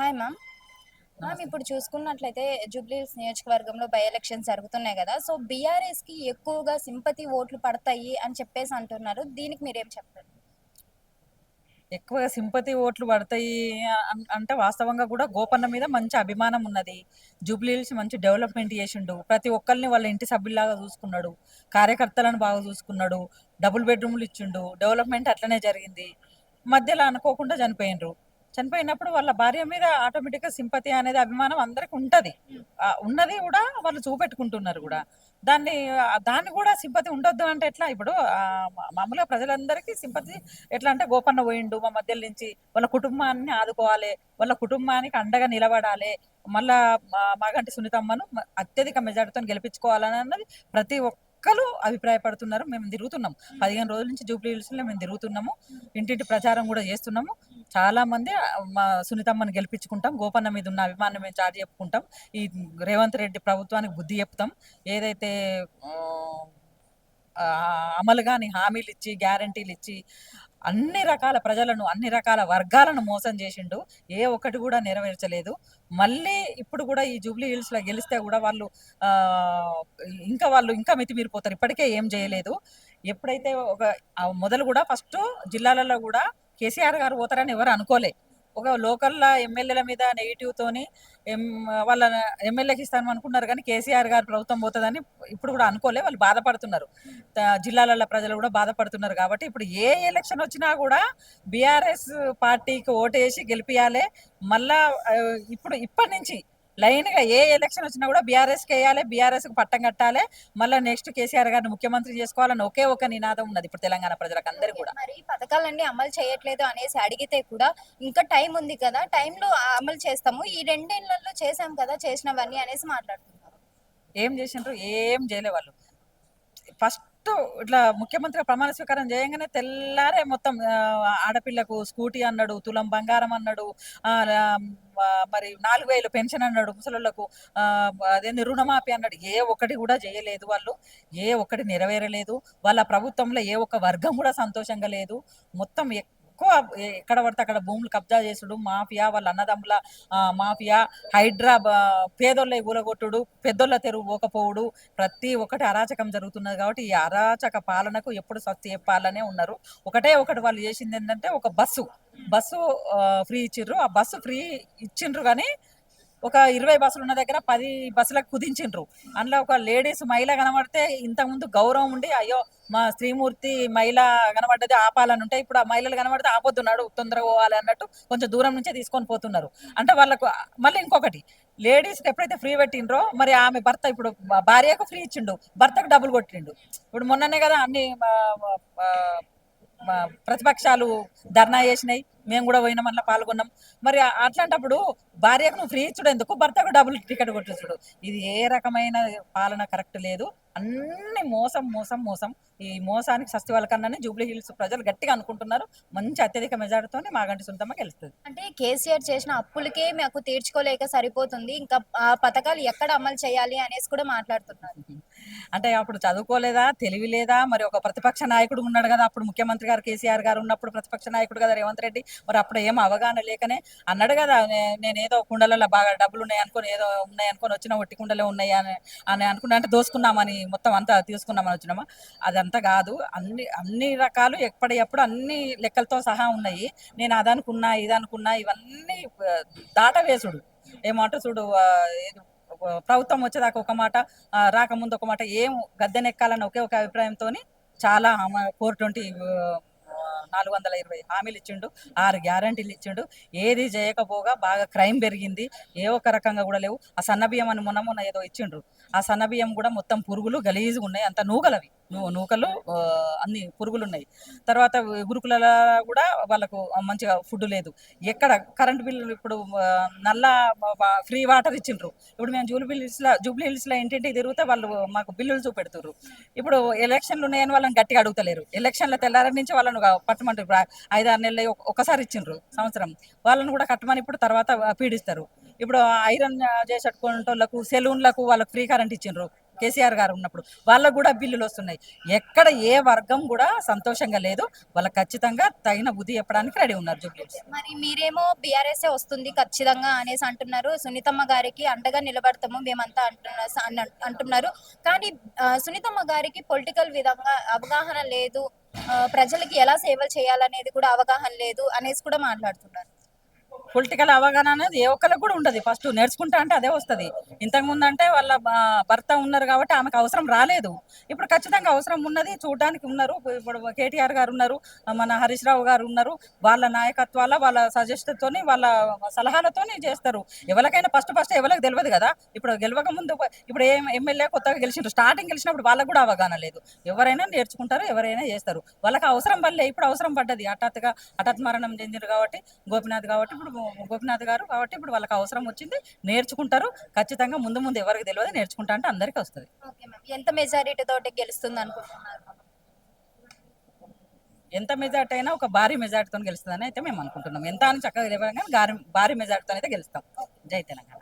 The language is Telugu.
హాయ్ మ్యామ్ మ్యామ్ ఇప్పుడు చూసుకున్నట్లయితే జూబ్లీహిల్స్ నియోజకవర్గంలో బై ఎలక్షన్స్ జరుగుతున్నాయి కదా. సో బీఆర్ఎస్కి ఎక్కువగా సింపతి ఓట్లు పడతాయి అని చెప్పేసి అంటున్నారు. దీనికి మీరేం చెప్తారు ఎక్కువగా సింపతి ఓట్లు పడతాయి అన్- అంటే వాస్తవంగా కూడా గోపన్న మీద మంచి అభిమానం ఉన్నది. జూబ్లీ హిల్స్ మంచి డెవలప్మెంట్ చేసిండు. ప్రతి ఒక్కరిని వాళ్ళ ఇంటి సభ్యుల్లాగా చూసుకున్నాడు. కార్యకర్తలను బాగా చూసుకున్నాడు. డబుల్ బెడ్రూమ్లు ఇచ్చిండు. డెవలప్మెంట్ అట్లనే జరిగింది. మధ్యలో అనుకోకుండా చనిపోయినరు చనిపోయినప్పుడు వాళ్ళ భార్య మీద ఆటోమేటిక్గా సింపతి అనేది అభిమానం అందరికి ఉంటది. ఉన్నది కూడా వాళ్ళు చూపెట్టుకుంటున్నారు కూడా. దాన్ని దాన్ని కూడా సింపతి ఉండొద్దు అంటే ఎట్లా? ఇప్పుడు ఆ, మామూలుగా ప్రజలందరికీ సింపతి ఎట్లా అంటే గోపన్న పోయిండు మా మధ్యలో నుంచి వాళ్ళ కుటుంబాన్ని ఆదుకోవాలి వాళ్ళ కుటుంబానికి అండగా నిలబడాలి మళ్ళా మాగంటి సునీతమ్మను అత్యధిక మెజార్టీతో గెలిపించుకోవాలని అన్నది ప్రతి ఒక్కరు అభిప్రాయపడుతున్నారు. మేము తిరుగుతున్నాం పదిహేను రోజుల నుంచి జూబ్లీ హిల్స్లో మేము తిరుగుతున్నాము. ఇంటింటి ప్రచారం కూడా చేస్తున్నాము. చాలా మంది మా సునీతమ్మని గెలిపించుకుంటాం. గోపన్న మీద ఉన్న అభిమానం మేము చాటి చెప్పుకుంటాం. ఈ రేవంత్ రెడ్డి ప్రభుత్వానికి బుద్ధి చెప్తాం. ఏదైతే అమలు కాని హామీలు ఇచ్చి గ్యారంటీలు ఇచ్చి అన్ని రకాల ప్రజలను అన్ని రకాల వర్గాలను మోసం చేసిండు. ఏ ఒక్కటి కూడా నెరవేర్చలేదు. మళ్ళీ ఇప్పుడు కూడా ఈ జూబ్లీ హిల్స్లో గెలిస్తే కూడా వాళ్ళు ఇంకా వాళ్ళు ఇంకా మితిమీరిపోతారు. ఇప్పటికే ఏం చేయలేదు. ఎప్పుడైతే ఒక మొదలు కూడా ఫస్ట్ జిల్లాలలో కూడా కేసీఆర్ గారు పోతారని ఎవరు అనుకోలే. ఒక లోకల్ ఎమ్మెల్యేల మీద నెగిటివ్ తోని ఎం వాళ్ళ ఎమ్మెల్యేకి ఇస్తాను అనుకున్నారు కానీ కేసీఆర్ గారు ప్రభుత్వం పోతుందని ఇప్పుడు కూడా అనుకోలే వాళ్ళు బాధపడుతున్నారు. జిల్లాలలో ప్రజలు కూడా బాధపడుతున్నారు కాబట్టి ఇప్పుడు ఏ ఎలక్షన్ వచ్చినా కూడా బీఆర్ఎస్ పార్టీకి ఓటేసి గెలిపియాలి. మళ్ళా ఇప్పుడు ఇప్పటి నుంచి లైన్గా ఏ ఎలక్షన్ వచ్చినా కూడా బీఆర్ఎస్కి వేయాలి బీఆర్ఎస్కి పట్టం కట్టాలి. మళ్ళీ నెక్స్ట్ కేసీఆర్ గారిని ముఖ్యమంత్రి చేసుకోవాలని ఒకే ఒక నినాదం ఉన్నది ఇప్పుడు తెలంగాణ ప్రజలకు అందరు కూడా. మరి పథకాలన్నీ అమలు చేయట్లేదు అనేసి అడిగితే కూడా ఇంకా టైం ఉంది కదా టైంలో అమలు చేస్తాము. ఈ రెండేళ్ళలో చేసాం కదా చేసినవన్నీ అనేసి మాట్లాడుతున్నారు. ఏం చేసిండ్రు? ఏం చేయలే వాళ్ళు. ఫస్ట్ ఇట్లా ముఖ్యమంత్రి ప్రమాణ స్వీకారం చేయగానే తెల్లారే మొత్తం ఆడపిల్లకు స్కూటీ అన్నాడు తులం బంగారం అన్నాడు మరి నాలుగు వేలు పెన్షన్ అన్నాడు ముసలోళ్ళకు అదేంది రుణమాఫీ అన్నాడు. ఏ ఒక్కటి కూడా చేయలేదు వాళ్ళు ఏ ఒక్కటి నెరవేరలేదు. వాళ్ళ ప్రభుత్వంలో ఏ ఒక్క వర్గం కూడా సంతోషంగా లేదు. మొత్తం ఎక్కువ ఎక్కడ పడితే అక్కడ భూములు కబ్జా చేసుడు మాఫియా వాళ్ళ అన్నదమ్ముల మాఫియా హైడ్రా పేదోళ్ళ ఊలగొట్టుడు పెద్దోళ్ళ తెరువు పోకపోవుడు ప్రతి ఒక్కటి అరాచకం జరుగుతున్నది కాబట్టి ఈ అరాచక పాలనకు ఎప్పుడు స్వస్తి చెప్పాలనే ఉన్నారు. ఒకటే ఒకటి వాళ్ళు చేసింది ఏంటంటే ఒక బస్సు. బస్సు ఫ్రీ ఇచ్చిండ్రు ఆ బస్సు ఫ్రీ ఇచ్చిండ్రు కానీ ఒక ఇరవై బస్సులు ఉన్న దగ్గర పది బస్సులకు కుదించిండ్రు. అందులో ఒక లేడీస్ మహిళ కనబడితే ఇంతకుముందు గౌరవం ఉండి అయ్యో మా శ్రీమూర్తి మహిళ కనబడ్డది ఆపాలని ఉంటే ఇప్పుడు ఆ మహిళలు కనబడితే ఆపొద్దున్నాడు తొందరగా పోవాలి అన్నట్టు కొంచెం దూరం నుంచే తీసుకొని పోతున్నారు. అంటే వాళ్ళకు మళ్ళీ ఇంకొకటి లేడీస్కి ఎప్పుడైతే ఫ్రీ పెట్టిండ్రో మరి ఆమె భర్త ఇప్పుడు భార్యకు ఫ్రీ ఇచ్చిండు భర్తకు డబ్బులు కొట్టిండు. ఇప్పుడు మొన్ననే కదా అన్ని ప్రతిపక్షాలు ధర్నా చేసినాయి. మేము కూడా పోయినాం అట్లా పాల్గొన్నాం. మరి అట్లాంటప్పుడు భార్యకు నువ్వు ఫ్రీ ఇచ్చుడు ఎందుకు? భర్తకు డబుల్ టికెట్ కొట్టించుడు. ఇది ఏ రకమైన పాలన కరెక్ట్ లేదు. అన్ని మోసం మోసం మోసం. ఈ మోసానికి సస్తి కన్నా జూబ్లీ హిల్స్ ప్రజలు గట్టిగా అనుకుంటున్నారు. మంచి అత్యధిక మెజార్టీతోనే మాగంటి సొంతమ్మ గెలుస్తుంది. అంటే కేసీఆర్ చేసిన అప్పులకే మాకు తీర్చుకోలేక సరిపోతుంది. ఇంకా ఆ పథకాలు ఎక్కడ అమలు చేయాలి అనేసి కూడా మాట్లాడుతున్నారు. అంటే అప్పుడు చదువుకోలేదా? తెలివి లేదా మరి ఒక ప్రతిపక్ష నాయకుడు ఉన్నాడు కదా అప్పుడు ముఖ్యమంత్రి గారు కేసీఆర్ గారు ఉన్నప్పుడు ప్రతిపక్ష నాయకుడు కదా రేవంత్ రెడ్డి. మరి అప్పుడు ఏం అవగాహన లేకనే అన్నాడు కదా నేను ఏదో కుండలలో బాగా డబ్బులు ఉన్నాయి అనుకొని ఏదో ఉన్నాయి అనుకొని వచ్చిన ఒట్టి కుండలే ఉన్నాయి అని అని అనుకున్నా అంటే దోసుకున్నామని మొత్తం అంతా తీసుకున్నామని వచ్చినామా? అదంతా కాదు. అన్ని అన్ని రకాలు ఎప్పటికప్పుడు అన్ని లెక్కలతో సహా ఉన్నాయి. నేను అదనుకున్నా ఇదనుకున్నా ఇవన్నీ దాటవేసుడు. ఏమంటూ చూడు ప్రభుత్వం వచ్చేదాకా ఒక మాట రాకముందు ఒక మాట ఏం గద్దెనెక్కాలని ఒకే ఒక అభిప్రాయంతో చాలా ఫోర్ ట్వంటీ నాలుగు వందల ఇరవై హామీలు ఇచ్చిండు ఆరు గ్యారంటీలు ఇచ్చిండు ఏది చేయకపోగా బాగా క్రైమ్ పెరిగింది. ఏ ఒక్క రకంగా కూడా లేవు. ఆ సన్న బియ్యం అని మొన్న మొన్న ఏదో ఇచ్చిండ్రు. ఆ సన్న బియ్యం కూడా మొత్తం పురుగులు గలీజుగా ఉన్నాయి అంత నూగలవి. నూకలు అన్ని పురుగులు ఉన్నాయి తర్వాత గురుకులలో కూడా వాళ్ళకు మంచిగా ఫుడ్ లేదు. ఎక్కడ కరెంట్ బిల్లు ఇప్పుడు నల్ల ఫ్రీ వాటర్ ఇచ్చిండ్రు. ఇప్పుడు మేము జూబ్లీ హిల్స్లో జూబ్లీ హిల్స్లో ఏంటంటే తిరిగితే వాళ్ళు మాకు బిల్లులు చూపెడుతున్నారు ఇప్పుడు ఎలక్షన్లు ఉన్నాయని వాళ్ళని గట్టిగా అడుగుతలేరు. ఎలక్షన్ల తెల్లారి నుంచి వాళ్ళను పట్టమంటారు. ఐదారు నెలలు ఒకసారి ఇచ్చిండ్రు సంవత్సరం. వాళ్ళని కూడా కట్టమని ఇప్పుడు తర్వాత పీడిస్తారు. ఇప్పుడు ఐరన్ చేసేటువంటి వాళ్ళకు సెలూన్లకు వాళ్ళకు ఫ్రీ కరెంట్ ఇచ్చిండ్రు. కేసీఆర్ గారు ఉన్నప్పుడు వాళ్ళకు కూడా బిల్లులు వస్తున్నాయి. ఎక్కడ ఏ వర్గం కూడా సంతోషంగా లేదు. వాళ్ళకి ఖచ్చితంగా తగిన బుద్ధి చెప్పడానికి రెడీ ఉన్నారు జూబ్లీస్ మరి మీరేమో బీఆర్ఎస్ వస్తుంది ఖచ్చితంగా అనేసి అంటున్నారు. సునీతమ్మ గారికి అండగా నిలబడతాము మేమంతా అంటున్నారు అంటున్నారు. కానీ సునీతమ్మ గారికి పొలిటికల్ విధంగా అవగాహన లేదు. ప్రజలకి ఎలా సేవలు చేయాలనేది కూడా అవగాహన లేదు అనేసి కూడా మాట్లాడుతున్నారు. పొలిటికల్ అవగాహన అనేది ఏ ఒక్కరికి కూడా ఉండదు. ఫస్ట్ నేర్చుకుంటా అంటే అదే వస్తుంది. ఇంతకుముందు అంటే వాళ్ళ భర్త ఉన్నారు కాబట్టి ఆమెకు అవసరం రాలేదు. ఇప్పుడు ఖచ్చితంగా అవసరం ఉన్నది చూడడానికి ఉన్నారు. ఇప్పుడు కేటీఆర్ గారు ఉన్నారు మన హరీష్ రావు గారు ఉన్నారు. వాళ్ళ నాయకత్వాల వాళ్ళ సజెషన్తోని వాళ్ళ సలహాలతోని చేస్తారు. ఎవరికైనా ఫస్ట్ ఫస్ట్ ఎవరికి తెలియదు కదా. ఇప్పుడు గెలవక ముందు ఇప్పుడు ఏం ఎమ్మెల్యే కొత్తగా గెలిచిండ్రు. స్టార్టింగ్ గెలిచినప్పుడు వాళ్ళకు కూడా అవగాహన లేదు. ఎవరైనా నేర్చుకుంటారు ఎవరైనా చేస్తారు. వాళ్ళకి అవసరం పడలే. ఇప్పుడు అవసరం పడ్డది. హఠాత్తుగా హఠాత్ మరణం చెందిరు కాబట్టి గోపినాథ్ కాబట్టి ఇప్పుడు గోపినాథ్ గారు కాబట్టి ఇప్పుడు వాళ్ళకి అవసరం వచ్చింది నేర్చుకుంటారు. ఖచ్చితంగా ముందు ముందు ఎవరికి తెలియదు నేర్చుకుంటా అంటే అందరికీ వస్తుంది. ఎంత మెజారిటీ తోటి గెలుస్తుంది అనుకుంటున్నారు? ఎంత మెజార్టీ అయినా ఒక భారీ మెజార్టీతో గెలుస్తుందని అయితే మేము అనుకుంటున్నాం. ఎంత అని చక్కగా తెలియదు కానీ భారీ భారీ మెజార్టీతో అయితే గెలుస్తాం. జై తెలంగాణ.